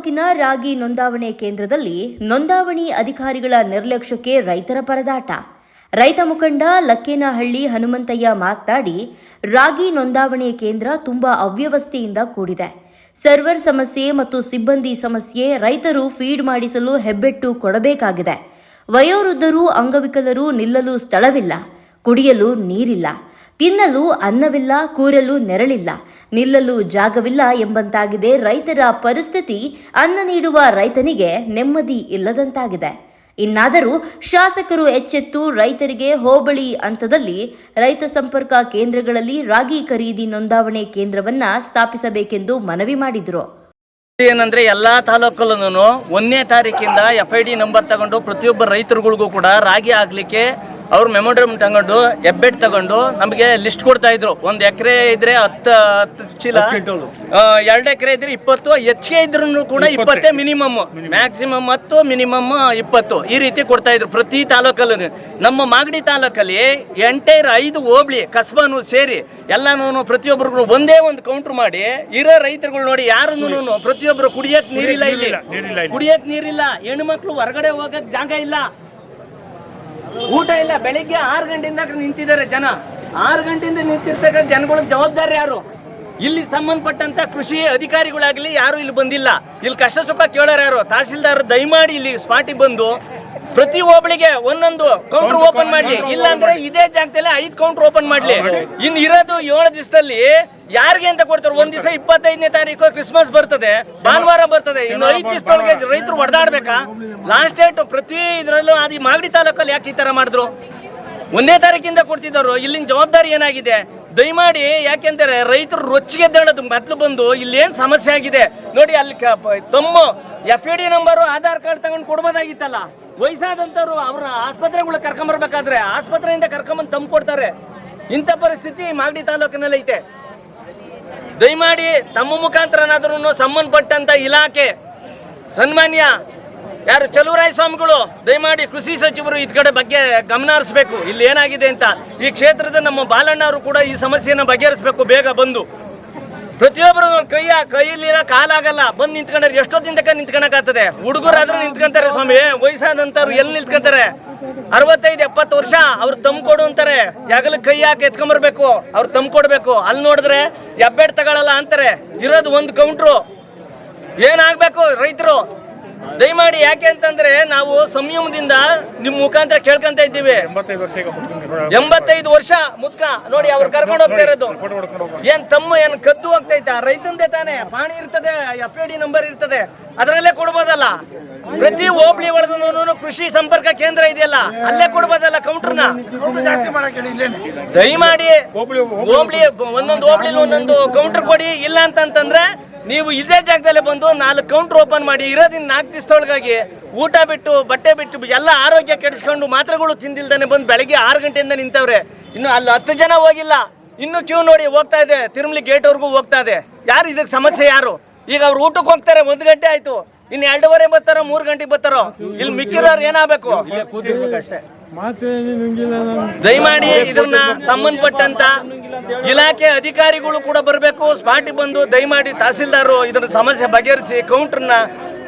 ತಾಲೂಕಿನ ರಾಗಿ ನೋಂದಾವಣೆ ಕೇಂದ್ರದಲ್ಲಿ ನೋಂದಾವಣಿ ಅಧಿಕಾರಿಗಳ ನಿರ್ಲಕ್ಷ್ಯಕ್ಕೆ ರೈತರ ಪರದಾಟ. ರೈತ ಮುಖಂಡ ಲಕ್ಕೇನಹಳ್ಳಿ ಹನುಮಂತಯ್ಯ ಮಾತನಾಡಿ, ರಾಗಿ ನೋಂದಾವಣೆ ಕೇಂದ್ರ ತುಂಬಾ ಅವ್ಯವಸ್ಥೆಯಿಂದ ಕೂಡಿದೆ. ಸರ್ವರ್ ಸಮಸ್ಯೆ ಮತ್ತು ಸಿಬ್ಬಂದಿ ಸಮಸ್ಯೆ ರೈತರು ಫೀಡ್ ಮಾಡಿಸಲು ಹೆಬ್ಬೆಟ್ಟು ಕೊಡಬೇಕಾಗಿದೆ. ವಯೋವೃದ್ಧರು, ಅಂಗವಿಕಲರು ನಿಲ್ಲಲು ಸ್ಥಳವಿಲ್ಲ, ಕುಡಿಯಲು ನೀರಿಲ್ಲ. ತಿನ್ನಲು ಅನ್ನವಿಲ್ಲ, ಕೂರಲು ನೆರಳಿಲ್ಲ. ನಿಲ್ಲಲು ಜಾಗವಿಲ್ಲ ಎಂಬಂತಾಗಿದೆ ರೈತರ ಪರಿಸ್ಥಿತಿ. ಅನ್ನ ನೀಡುವ ರೈತನಿಗೆ ನೆಮ್ಮದಿ ಇಲ್ಲದಂತಾಗಿದೆ. ಇನ್ನಾದರೂ ಶಾಸಕರು ಎಚ್ಚೆತ್ತು ರೈತರಿಗೆ ಹೋಬಳಿ ಹಂತದಲ್ಲಿ ರೈತ ಸಂಪರ್ಕ ಕೇಂದ್ರಗಳಲ್ಲಿ ರಾಗಿ ಖರೀದಿ ನೋಂದಾವಣೆ ಕೇಂದ್ರವನ್ನ ಸ್ಥಾಪಿಸಬೇಕೆಂದು ಮನವಿ ಮಾಡಿದರು. ಏನಂದ್ರೆ ಎಲ್ಲಾ ತಾಲೂಕಲ್ಲೂ ಒಂದನೇ ತಾರೀಕಿಂದ ಎಫ್ ಐ ಡಿ ನಂಬರ್ ತಗೊಂಡು ಪ್ರತಿಯೊಬ್ಬ ರೈತರುಗಳಿಗೂ ಕೂಡ ರಾಗಿ ಆಗ್ಲಿಕ್ಕೆ ಅವ್ರು ಮೆಮೊರಮ್ ತಗೊಂಡು ಹೆಬ್ಬೆಟ್ ತಗೊಂಡು ನಮಗೆ ಲಿಸ್ಟ್ ಕೊಡ್ತಾ ಇದ್ರು. ಒಂದು ಎಕರೆ ಇದ್ರೆ ಹತ್ತು ಹತ್ತು ಚೀಲ ಎರಡು ಎಕರೆ ಇದ್ರೆ ಇಪ್ಪತ್ತು ಹೆಚ್ಚಿಗೆ ಇದ್ರು ಕೂಡ ಇಪ್ಪತ್ತೇ. ಮಿನಿಮಮ್ ಮ್ಯಾಕ್ಸಿಮಮ್ ಹತ್ತು ಮಿನಿಮಮ್ ಇಪ್ಪತ್ತು. ಈ ರೀತಿ ಕೊಡ್ತಾ ಇದ್ರು ಪ್ರತಿ ತಾಲೂಕಲ್ಲೂ ನಮ್ಮ ಮಾಗಡಿ ತಾಲೂಕಲ್ಲಿ ಎಂಟೈರ್ ಐದು ಹೋಬ್ಳಿ ಕಸ್ಬಾನು ಸೇರಿ ಎಲ್ಲಾನು ಪ್ರತಿಯೊಬ್ಬರಿಗೂ ಒಂದೇ ಒಂದು ಕೌಂಟರ್ ಮಾಡಿ ಇರೋ ರೈತರುಗಳು ನೋಡಿ ಯಾರನ್ನು ಪ್ರತಿಯೊಬ್ಬರು ಕುಡಿಯಕ್ ನೀರಿಲ್ಲ ಇಲ್ಲಿ. ಕುಡಿಯಕ್ ನೀರಿಲ್ಲ ಹೆಣ್ಣು ಮಕ್ಕಳು ಹೊರಗಡೆ ಹೋಗಕ್ ಜಾಗ ಇಲ್ಲ. ಊಟ ಇಲ್ಲ, ಬೆಳಿಗ್ಗೆ ಆರು ಗಂಟೆಯಿಂದ ನಿಂತಿದ್ದಾರೆ ಜನ. ಆರು ಗಂಟೆಯಿಂದ ನಿಂತಿರ್ತಕ್ಕ ಜನಗಳ ಜವಾಬ್ದಾರಿ ಯಾರು? ಇಲ್ಲಿ ಸಂಬಂಧಪಟ್ಟಂತ ಕೃಷಿ ಅಧಿಕಾರಿಗಳಾಗ್ಲಿ ಯಾರು ಇಲ್ಲಿ ಬಂದಿಲ್ಲ. ಇಲ್ಲಿ ಕಷ್ಟ ಸುಖ ಕೇಳೋರು ಯಾರು? ತಹಸೀಲ್ದಾರ್ ದಯಮಾಡಿ ಇಲ್ಲಿ ಸ್ಪಾಟಿಗೆ ಬಂದು ಪ್ರತಿ ಹೋಬಳಿಗೆ ಒಂದೊಂದು ಕೌಂಟರ್ ಓಪನ್ ಮಾಡ್ಲಿ. ಇಲ್ಲ ಅಂದ್ರೆ ಇದೇ ಜಾಗದಲ್ಲಿ ಐದು ಕೌಂಟರ್ ಓಪನ್ ಮಾಡ್ಲಿ. ಇನ್ ಇರೋದು ಏಳು ದಿವಸದಲ್ಲಿ ಯಾರಿಗೆ ಅಂತ ಕೊಡ್ತಾರೆ? ಒಂದ್ ದಿವಸ ಇಪ್ಪತ್ತೈದನೇ ತಾರೀಕು ಕ್ರಿಸ್ಮಸ್ ಬರ್ತದೆ ಭಾನುವಾರ ಬರ್ತದೆ. ಇನ್ನು ಐದು ದಿವಸದೊಳಗೆ ರೈತರು ಹೊಡೆದಾಡ್ಬೇಕಾ ಲಾಸ್ಟ್ ಡೇಟ್ ಪ್ರತಿ ಇದರಲ್ಲೂ ಅದು ಮಾಗಡಿ ತಾಲೂಕಲ್ಲಿ ಯಾಕೆ ಈ ತರ ಮಾಡಿದ್ರು? ಒಂದೇ ತಾರೀಕಿಂದ ಕೊಡ್ತಿದ್ದವರು. ಇಲ್ಲಿನ ಜವಾಬ್ದಾರಿ ಏನಾಗಿದೆ? ದಯಮಾಡಿ, ಯಾಕೆಂದರೆ ರೈತರು ರೊಚ್ಚಿಗೆ ಎದ್ದೇಳೋದು ಮೊದಲು ಬಂದು ಇಲ್ಲಿ ಏನು ಸಮಸ್ಯೆ ಆಗಿದೆ. ನೋಡಿ ಅಲ್ಲಿ ತಮ್ಮ F E D number Aadhaar card ತಗೊಂಡು ಕೊಡ್ಬೋದಾಗಿತ್ತಲ್ಲ? ವಯಸ್ಸಾದಂಥವ್ರು ಅವ್ರ ಆಸ್ಪತ್ರೆಗಳು ಕರ್ಕೊಂಬರ್ಬೇಕಾದ್ರೆ ಆಸ್ಪತ್ರೆಯಿಂದ ಕರ್ಕೊಂಬಂದು ತಂದು ಕೊಡ್ತಾರೆ. ಇಂಥ ಪರಿಸ್ಥಿತಿ ಮಾಗಡಿ ತಾಲೂಕಿನಲ್ಲಿ ಐತೆ ದಯಮಾಡಿ, ತಮ್ಮ ಮುಖಾಂತರನಾದ್ರೂ ಸಂಬಂಧಪಟ್ಟಂಥ ಇಲಾಖೆ, ಸನ್ಮಾನ್ಯ ಯಾರು ಚಲುವರಾಯ ಸ್ವಾಮಿಗಳು, ದಯಮಾಡಿ ಕೃಷಿ ಸಚಿವರು ಇದ್ ಕಡೆ ಬಗ್ಗೆ ಗಮನ ಹರಿಸ್ಬೇಕು ಇಲ್ಲಿ ಏನಾಗಿದೆ ಅಂತ. ಈ ಕ್ಷೇತ್ರದ ನಮ್ಮ ಬಾಲಣ್ಣವರು ಕೂಡ ಈ ಸಮಸ್ಯೆಯನ್ನು ಬಗೆಹರಿಸಬೇಕು, ಬೇಗ ಬಂದು. ಪ್ರತಿಯೊಬ್ಬರು ಕೈಯ ಕೈಯಲ್ಲಿರ ಕಾಲಾಗಲ್ಲ ಬಂದು ನಿಂತ್ಕೊಂಡ್ರೆ ಎಷ್ಟೋ ತನಕ ನಿಂತ್ಕೊಳಕಾಗ್ತದೆ ಹುಡುಗರಾದ್ರೂ ನಿಂತ್ಕೊಂತಾರೆ ಸ್ವಾಮಿ. ವಯಸ್ಸಾದಂತವ್ರು ಎಲ್ಲಿ ನಿಂತ್ಕೊಂತಾರೆ? ಅರವತ್ತೈದು, ಎಪ್ಪತ್ತು ವರ್ಷ, ಅವ್ರು ತಮ್ ಕೊಡು ಅಂತಾರೆ. ಯಾಗಲ ಕೈ ಹಾಕಿ ಎತ್ಕೊಂಬರ್ಬೇಕು, ಅವ್ರು ತಮ್ ಕೊಡ್ಬೇಕು. ಅಲ್ಲಿ ನೋಡಿದ್ರೆ ಎಬ್ಬೆಡ್ ತಗೊಳಲ್ಲ ಅಂತಾರೆ. ಇರೋದು ಒಂದು ಕೌಂಟ್ರು ಏನಾಗ್ಬೇಕು ರೈತರು? ದಯಮಾಡಿ ಯಾಕೆ ಅಂತಂದ್ರೆ ನಾವು ಸಂಯಮದಿಂದ ನಿಮ್ ಮುಖಾಂತರ ಕೇಳ್ಕೊಂತ ಇದ್ದೀವಿ. ಎಂಬತ್ತೈದು ವರ್ಷ ಮುದ್ಕ ನೋಡಿ ಅವ್ರು ಕರ್ಕೊಂಡು ಹೋಗ್ತಾ ಇರೋದು. ಏನ್ ತಮ್ಮ ಏನ್ ಕದ್ದು ಹೋಗ್ತೈತಾ ರೈತಂದೇ ತಾನೆ. ಪಾಣಿ ಇರ್ತದೆ ಎಫ್ ಎ ಡಿ ನಂಬರ್ ಇರ್ತದೆ. ಅದರಲ್ಲೇ ಕೊಡ್ಬೋದಲ್ಲ? ಪ್ರತಿ ಹೋಬಳಿ ಒಳಗೂ ಕೃಷಿ ಸಂಪರ್ಕ ಕೇಂದ್ರ ಇದೆಯಲ್ಲ? ಅಲ್ಲೇ ಕೊಡ್ಬೋದಲ್ಲ ಕೌಂಟರ್ನ ದಯಮಾಡಿ ಹೋಬಳಿ ಒಂದೊಂದು ಹೋಬಳಿ ಒಂದೊಂದು ಕೌಂಟರ್ ಕೊಡಿ. ಇಲ್ಲ ಅಂತಂತಂದ್ರೆ ನೀವು ಇದೇ ಜಾಗದಲ್ಲಿ ಬಂದು ನಾಲ್ಕು ಕೌಂಟರ್ ಓಪನ್ ಮಾಡಿ ಇರೋದಿನ ನಾಲ್ಕು ದಿವಸದೊಳಗಾಗಿ ಊಟ ಬಿಟ್ಟು ಬಟ್ಟೆ ಬಿಟ್ಟು ಎಲ್ಲ ಆರೋಗ್ಯ ಕೆಡಿಸ್ಕೊಂಡು ಮಾತ್ರೆಗಳು ತಿಂದಿಲ್ದಾನೆ ಬಂದು ಬೆಳಗ್ಗೆ ಆರು ಗಂಟೆಯಿಂದ ನಿಂತವ್ರೆ. ಇನ್ನು ಅಲ್ಲಿ ಹತ್ತು ಜನ ಹೋಗಿಲ್ಲ. ಇನ್ನು ಕ್ಯೂ ನೋಡಿ ಹೋಗ್ತಾ ಇದೆ. ತಿರುಮಲಿ ಗೇಟ್ವರೆಗೂ ಹೋಗ್ತಾ ಇದೆ. ಯಾರು ಇದಕ್ಕೆ ಸಮಸ್ಯೆ ಯಾರು? ಈಗ ಅವ್ರು ಊಟಕ್ಕೆ ಹೋಗ್ತಾರೆ ಒಂದು ಗಂಟೆ ಆಯ್ತು. ಇನ್ನು ಎರಡೂವರೆ ಬರ್ತಾರೋ ಮೂರು ಗಂಟೆಗೆ ಬರ್ತಾರೋ? ಇಲ್ಲಿ ಮಿಕ್ಕಿರೋರು ಏನಾಗಬೇಕು? ದಯಮಾಡಿ ಇದನ್ನ ಸಂಬಂಧಪಟ್ಟಂತ ಇಲಾಖೆ ಅಧಿಕಾರಿಗಳು ಕೂಡ ಬರಬೇಕು. ಸ್ಪಾಟಿಗೆ ಬಂದು ದಯಮಾಡಿ ತಹಸೀಲ್ದಾರು ಇದರ ಸಮಸ್ಯೆ ಬಗೆಹರಿಸಿ ಕೌಂಟರ್ನ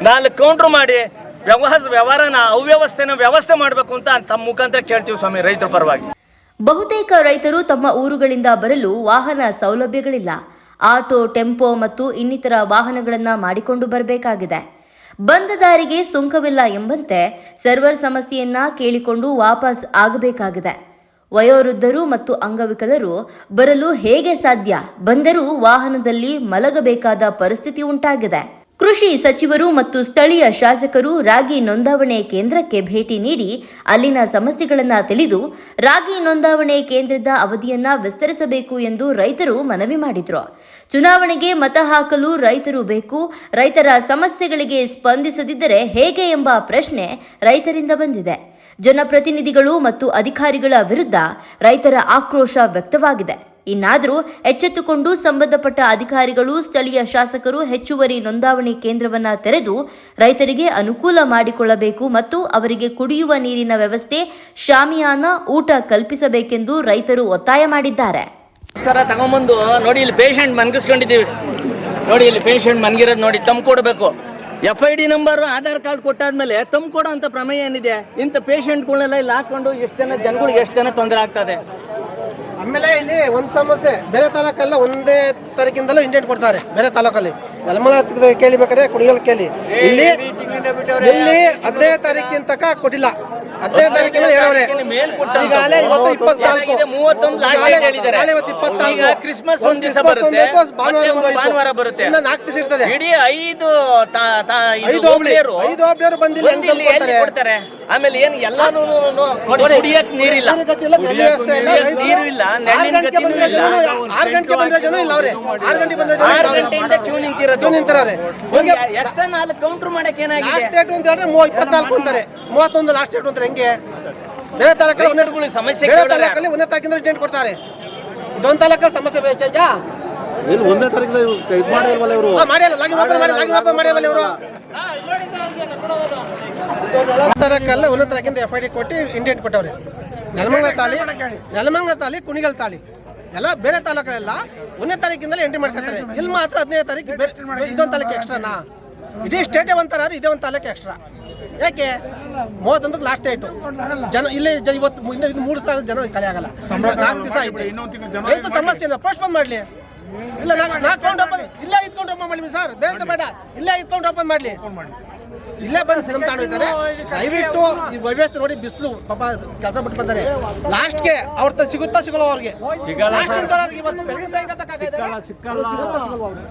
ನಾಲ್ಕು ಕೌಂಟರ್ ಮಾಡಿ ವ್ಯವಹಾರ ವ್ಯವಹಾರನ ಅವ್ಯವಸ್ಥೆನ ವ್ಯವಸ್ಥೆ ಮಾಡಬೇಕು ಅಂತ ತಮ್ಮ ಮುಖಾಂತರ ಕೇಳ್ತೀವಿ ಸ್ವಾಮಿ ರೈತರ ಪರವಾಗಿ. ಬಹುತೇಕ ರೈತರು ತಮ್ಮ ಊರುಗಳಿಂದ ಬರಲು ವಾಹನ ಸೌಲಭ್ಯಗಳಿಲ್ಲ. ಆಟೋ ಟೆಂಪೋ ಮತ್ತು ಇನ್ನಿತರ ವಾಹನಗಳನ್ನು ಮಾಡಿಕೊಂಡು ಬರಬೇಕಾಗಿದೆ. ಬಂದ ದಾರಿಗೆ ಸುಂಕವಿಲ್ಲ ಎಂಬಂತೆ ಸರ್ವರ್ ಸಮಸ್ಯೆಯನ್ನ ಕೇಳಿಕೊಂಡು ವಾಪಸ್ ಆಗಬೇಕಾಗಿದೆ. ವಯೋವೃದ್ಧರು ಮತ್ತು ಅಂಗವಿಕಲರು ಬರಲು ಹೇಗೆ ಸಾಧ್ಯ? ಬಂದರೂ ವಾಹನದಲ್ಲಿ ಮಲಗಬೇಕಾದ ಪರಿಸ್ಥಿತಿ ಉಂಟಾಗಿದೆ. ಕೃಷಿ ಸಚಿವರು ಮತ್ತು ಸ್ಥಳೀಯ ಶಾಸಕರು ರಾಗಿ ನೋಂದಾವಣೆ ಕೇಂದ್ರಕ್ಕೆ ಭೇಟಿ ನೀಡಿ ಅಲ್ಲಿನ ಸಮಸ್ಯೆಗಳನ್ನು ತಿಳಿದು ರಾಗಿ ನೋಂದಾವಣೆ ಕೇಂದ್ರದ ಅವಧಿಯನ್ನ ವಿಸ್ತರಿಸಬೇಕು ಎಂದು ರೈತರು ಮನವಿ ಮಾಡಿದರು. ಚುನಾವಣೆಗೆ ಮತ ಹಾಕಲು ರೈತರು ಬೇಕು, ರೈತರ ಸಮಸ್ಯೆಗಳಿಗೆ ಸ್ಪಂದಿಸದಿದ್ದರೆ ಹೇಗೆ ಎಂಬ ಪ್ರಶ್ನೆ ರೈತರಿಂದ ಬಂದಿದೆ. ಜನಪ್ರತಿನಿಧಿಗಳು ಮತ್ತು ಅಧಿಕಾರಿಗಳ ವಿರುದ್ಧ ರೈತರ ಆಕ್ರೋಶ ವ್ಯಕ್ತವಾಗಿದೆ. ಇನ್ನಾದರೂ ಎಚ್ಚೆತ್ತುಕೊಂಡು ಸಂಬಂಧಪಟ್ಟ ಅಧಿಕಾರಿಗಳು, ಸ್ಥಳೀಯ ಶಾಸಕರು ಹೆಚ್ಚುವರಿ ನೋಂದಾವಣಿ ಕೇಂದ್ರವನ್ನ ತೆರೆದು ರೈತರಿಗೆ ಅನುಕೂಲ ಮಾಡಿಕೊಳ್ಳಬೇಕು ಮತ್ತು ಅವರಿಗೆ ಕುಡಿಯುವ ನೀರಿನ ವ್ಯವಸ್ಥೆ, ಶಾಮಿಯಾನ, ಊಟ ಕಲ್ಪಿಸಬೇಕೆಂದು ರೈತರು ಒತ್ತಾಯ ಮಾಡಿದ್ದಾರೆ. ತಗೊಂಬಂದು ನೋಡಿ, ಇಲ್ಲಿ ಪೇಷಂಟ್ ಮನ್ಗಿಸ್ಕೊಂಡಿದ್ದೀವಿ. ನೋಡಿ, ಇಲ್ಲಿ ಪೇಷಂಟ್ ಮನ್ಗಿರೋದು ನೋಡಿ ತಮ್ಮ ಕೊಡಬೇಕು. F I D number Aadhaar card ಕೊಟ್ಟಾದ್ಮೇಲೆ ತಮ್ಮ ಕೊಡೋ ಅಂತ ಪ್ರಮೇಯ ಏನಿದೆ? ಇಂಥ ಪೇಷಂಟ್ಗಳನ್ನೆಲ್ಲ ಇಲ್ಲಿ ಹಾಕೊಂಡು ಎಷ್ಟು ಜನ ಜನಗಳಿಗೆ ಎಷ್ಟು ಜನ ತೊಂದರೆ ಆಗ್ತದೆ? ಆಮೇಲೆ ಇಲ್ಲಿ ಒಂದ್ ಸಮಸ್ಯೆ ಬೇರೆ ತಾಲೂಕಲ್ಲ ಒಂದೇ ತಾರೀಕಿಂದಲೂ ಇಂಟೆಂಟ್ ಕೊಡ್ತಾರೆ ಬೇರೆ ತಾಲೂಕಲ್ಲಿ. ಯಲಮಲ ಕೇಳಿಬೇಕಾದ್ರೆ ಕುಣಿಗಲ್ ಕೇಳಿ. ಇಲ್ಲಿ ಇಲ್ಲಿ ಹದಿನೈದು ತಾರೀಕಿನ ತನಕ ಕೊಟ್ಟಿಲ್ಲ. ಹದಿನೈದು ತಾರೀಕಿನ ಮೇಲೆ ಹೇಳವ್ರೆ ಈಗಾಗಲೇ ಇವತ್ತು ಇಪ್ಪತ್ನಾಲ್ಕು. ನಾಳೆ ಇವತ್ತು ಇಪ್ಪತ್ನಾಲ್ಕು. ಕ್ರಿಸ್ಮಸ್ ಒಂದು ದಿವಸ ಬರುತ್ತೆ. ಭಾನುವಾರ ಒಂದು. ಭಾನುವಾರ ಬರುತ್ತೆ. ಇನ್ನ ನಾಲ್ಕು ದಿವಸ ಇರ್ತದೆ. ಇಡೀ ಐದು ಐದು ಹೋಬಳಿ ಹೋಬಳಿಯರು ಐದು ಹೋಬಳಿಯವರು ಬಂದಿಲ್ಲ ಕೊಡ್ತಾರೆ? ಆಮೇಲೆ ಏನ್ ಎಲ್ಲಾನು ಕುಡಿಯಕ್ ನೀರಿಲ್ಲ. ನೀರು ಇಲ್ಲ ನೆರಳಿನ ಗತಿನೂ ಇಲ್ಲ. ಆರು ಗಂಟೆ ಬಂದ್ರೆ ಜನ ಇಲ್ಲ ಅವ್ರೆ. ಆರು ಗಂಟೆ ಬಂದ್ರೆ ಜನ ಆರು ಇಲ್ಲ ಅವ್ರೆ. ಗಂಟೆಯಿಂದ ಕ್ಯೂ ನಿಂತಿರೋದು. ಕ್ಯೂ ನಿಂತಿರೋರೆ. ಇವ್ರಿಗೆ ಎಷ್ಟ ನಾಲ್ಕು ಕೌಂಟರ್ ಮಾಡಕ್ ಏನಾಗಿದೆ? ಲಾಸ್ಟ್ ಡೇಟ್ ಅಂತ ಹೇಳಿದ್ರೆ ಮೂವ ಇಪ್ಪತ್ನಾಲ್ಕು ಅಂತಾರೆ. ಮೂವತ್ತೊಂದು ಲಾಸ್ಟ್ ಡೇಟ್ ಅಂತಾರೆ ಹೆಂಗೆ? ಬೇರೆ ತಾಲೂಕಲ್ಲಿ ಒಂದೇ ಸಮಸ್ಯೆ ಬೇರೆ ತಾಲೂಕಲ್ಲಿ ಒಂದೇ ತಾರೀಕಿಂದ ಡೇಟ್ ಕೊಡ್ತಾರೆ. ಇದೊಂದು ತಾಲೂಕಲ್ಲಿ ಸಮಸ್ಯೆ ಚೇಂಜಾ ಇಲ್ಲಿ ಒಂದೇ ತಾರೀಕು ಇದು ಮಾಡಿಲ್ವಲ್ಲ ಇವರು? ಮಾಡಿಲ್ಲ. ಲಾಗಿನ್ ಓಪನ್ ಮಾಡಿ ಲಾಗಿ ಮಾಡಿಲ್ಲ ಇವರು. ತಾರೀಕಲ್ಲ ಒಂದೇ ತಾರೀಕಿಂದ ಎಫ್ ಐ ಡಿ ಕೊಟ್ಟು ಇಂಡಿಯನ್ ಕೊಟ್ಟವ್ರೆ. ನೆಲಮಂಗಲ ತಾಳಿ ನೆಲಮಂಗಲ ತಾಳಿ ಕುಣಿಗಲ್ ತಾಳಿ. ಎಲ್ಲ ಬೇರೆ ತಾಲೂಕಲ್ಲೆಲ್ಲ ಒಂದನೇ ತಾರೀಕಿಂದಲೇ ಎಂಟ್ರಿ ಮಾಡ್ಕೊತಾರೆ. ಇಲ್ಲಿ ಮಾತ್ರ ಹದಿನೈದು ತಾರೀಕು ಇದೊಂದು ತಾಲೂಕು ಎಕ್ಸ್ಟ್ರಾನಾ ಇಡೀ ಸ್ಟೇಟೇ ಒಂಥರ ಆದ್ರೆ ಇದೇ ಒಂದು ತಾಲೂಕು ಎಕ್ಸ್ಟ್ರಾ ಯಾಕೆ? ಮೂವತ್ತೊಂದಕ್ಕೆ ಲಾಸ್ಟ್ ಡೇಟು ಜನ ಇಲ್ಲಿ ಇವತ್ತು ಇದು ಮೂರು ಸಾವಿರ ಜನ ಕಳೆ ಆಗಲ್ಲ. ನಾಲ್ಕು ದಿವಸ ಆಯ್ತು. ರೈತ ಸಮಸ್ಯೆ ಇಲ್ಲ. ಪೋಸ್ಟ್ಪೋನ್ ಮಾಡಲಿ. ಇಲ್ಲ ನಾ- ನಾ ಕೌಂಟ್ ಓಪನ್ ಇಲ್ಲೇ ಇದ್ಕೊಂಡು ಓಪನ್ ಮಾಡಲಿ ಸರ್. ಬೇರೆ ಬೇಡ. ಇಲ್ಲೇ ಇದ್ಕೊಂಡು ಓಪನ್ ಮಾಡ್ಲಿ. ಇಲ್ಲೇ ಬಂದು ಸಿಗಮ್ ತಾಂಡಿದ್ದಾರೆ ದಯವಿಟ್ಟು ಈ ವ್ಯವಸ್ಥೆ ನೋಡಿ ಬಿಸಿಲು ಪಾಪ ಕೆಲಸ ಬಿಟ್ಟು ಬಂದಾರೆ. ಲಾಸ್ಟ್ಗೆ ಅವ್ರ ತ ಸಿಗುತ್ತಾ ಸಿಗಲ್ಲ ಅವ್ರಿಗೆ ಲಾಸ್ಟ್ ಇವತ್ತು ಬೆಳಗ್ಗೆ ಸಾಯಂಕಾಲ. ಸಿಗುತ್ತಾ ಸಿಗಲ್ವ ಅವ್ರಿಗೆ?